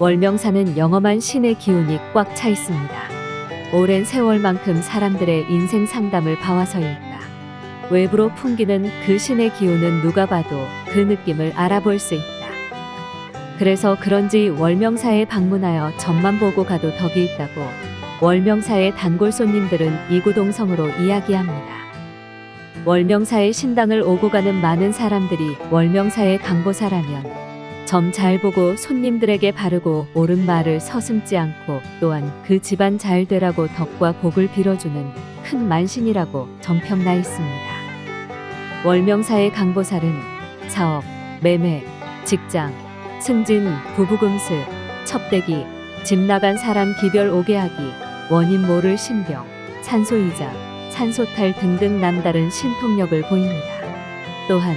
월명사는 영험한 신의 기운이 꽉 차 있습니다. 오랜 세월만큼 사람들의 인생 상담을 봐와서일까. 외부로 풍기는 그 신의 기운은 누가 봐도 그 느낌을 알아볼 수 있다. 그래서 그런지 월명사에 방문하여 점만 보고 가도 덕이 있다고 월명사의 단골 손님들은 이구동성으로 이야기합니다. 월명사의 신당을 오고 가는 많은 사람들이 월명사의 강보사라면 점 잘 보고 손님들에게 바르고 옳은 말을 서슴지 않고 또한 그 집안 잘 되라고 덕과 복을 빌어주는 큰 만신이라고 정평나 있습니다. 월명사의 강보살은 사업, 매매, 직장, 승진, 부부금슬, 첩대기, 집 나간 사람 기별 오게 하기, 원인 모를 신병, 산소이자, 산소탈 등등 남다른 신통력을 보입니다. 또한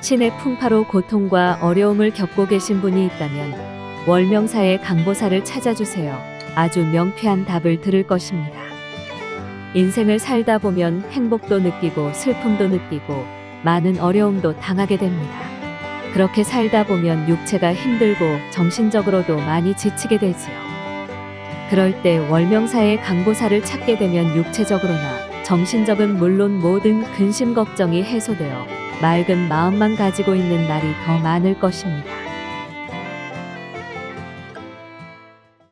신의 풍파로 고통과 어려움을 겪고 계신 분이 있다면 월명사의 강보사를 찾아주세요. 아주 명쾌한 답을 들을 것입니다. 인생을 살다 보면 행복도 느끼고 슬픔도 느끼고 많은 어려움도 당하게 됩니다. 그렇게 살다 보면 육체가 힘들고 정신적으로도 많이 지치게 되지요. 그럴 때 월명사의 강보사를 찾게 되면 육체적으로나 정신적은 물론 모든 근심 걱정이 해소되어 맑은 마음만 가지고 있는 날이 더 많을 것입니다.